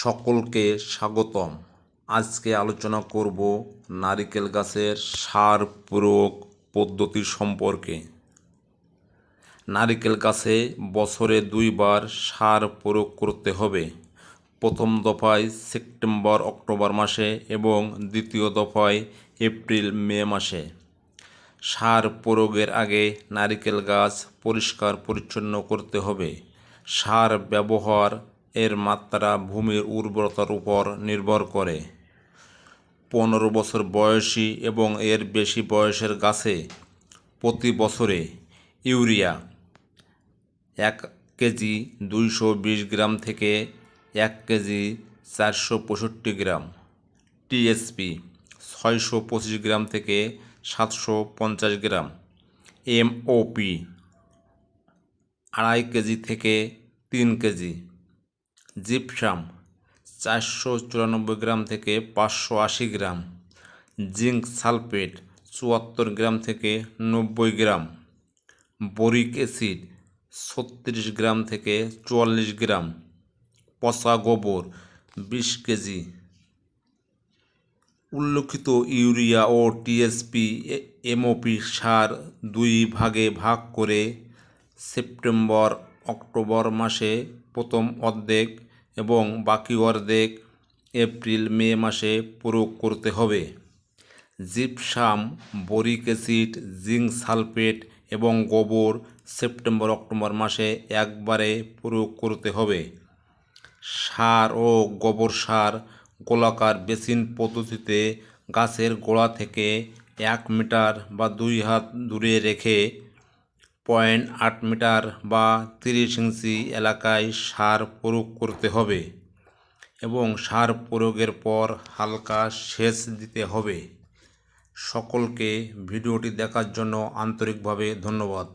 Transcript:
সকলকে স্বাগতম। আজকে আলোচনা করব নারিকেল গাছের সার প্রয়োগ পদ্ধতি সম্পর্কে। নারিকেল গাছে বছরে দুইবার সার প্রয়োগ করতে হবে। প্রথম দফায় সেপ্টেম্বর, অক্টোবর মাসে এবং দ্বিতীয় দফায় এপ্রিল, মে মাসে। সার প্রয়োগের আগে নারিকেল গাছ পরিষ্কার পরিচ্ছন্ন করতে হবে। সার ব্যবহার এর মাত্রা ভূমির উর্বরতার উপর নির্ভর করে। পনেরো বছর বয়সী এবং এর বেশি বয়সের গাছে প্রতি বছরে ইউরিয়া এক কেজি দুইশো বিশ গ্রাম থেকে এক কেজি চারশো পঁয়ষট্টি গ্রাম, টিএসপি ছয়শো পঁচিশ গ্রাম থেকে সাতশো পঞ্চাশ গ্রাম, এমওপি আড়াই কেজি থেকে তিন কেজি। জিপসাম চারশো চুরানব্বই গ্রাম থেকে পাঁচশো আশি গ্রাম। জিঙ্ক সালফেট, চুয়াত্তর গ্রাম থেকে নব্বই গ্রাম। বরিক অ্যাসিড, ছত্রিশ গ্রাম থেকে চুয়াল্লিশ গ্রাম। পচা গোবর, বিশ কেজি। উল্লেখিত ইউরিয়া ও টিএসপি এমওপি সার দুই ভাগে ভাগ করে সেপ্টেম্বর অক্টোবর মাসে প্রথম অর্ধেক এবং বাকি অর্ধেক এপ্রিল, মে মাসে প্রয়োগ করতে হবে। Gypsum, boric acid, zinc sulphate এবং গোবর সেপ্টেম্বর, অক্টোবর মাসে একবারে প্রয়োগ করতে হবে। সার ও গোবর সার গোলাকার বেসিন পদ্ধতিতে গাছের গোড়া থেকে এক মিটার বা দুই হাত দূরে রেখে পয়েন্ট আট মিটার বা তিরিশ ইঞ্চি এলাকায় সার প্রয়োগ করতে হবে এবং সার প্রয়োগের পর হালকা সেচ দিতে হবে। সকলকে ভিডিওটি দেখার জন্য আন্তরিকভাবে ধন্যবাদ।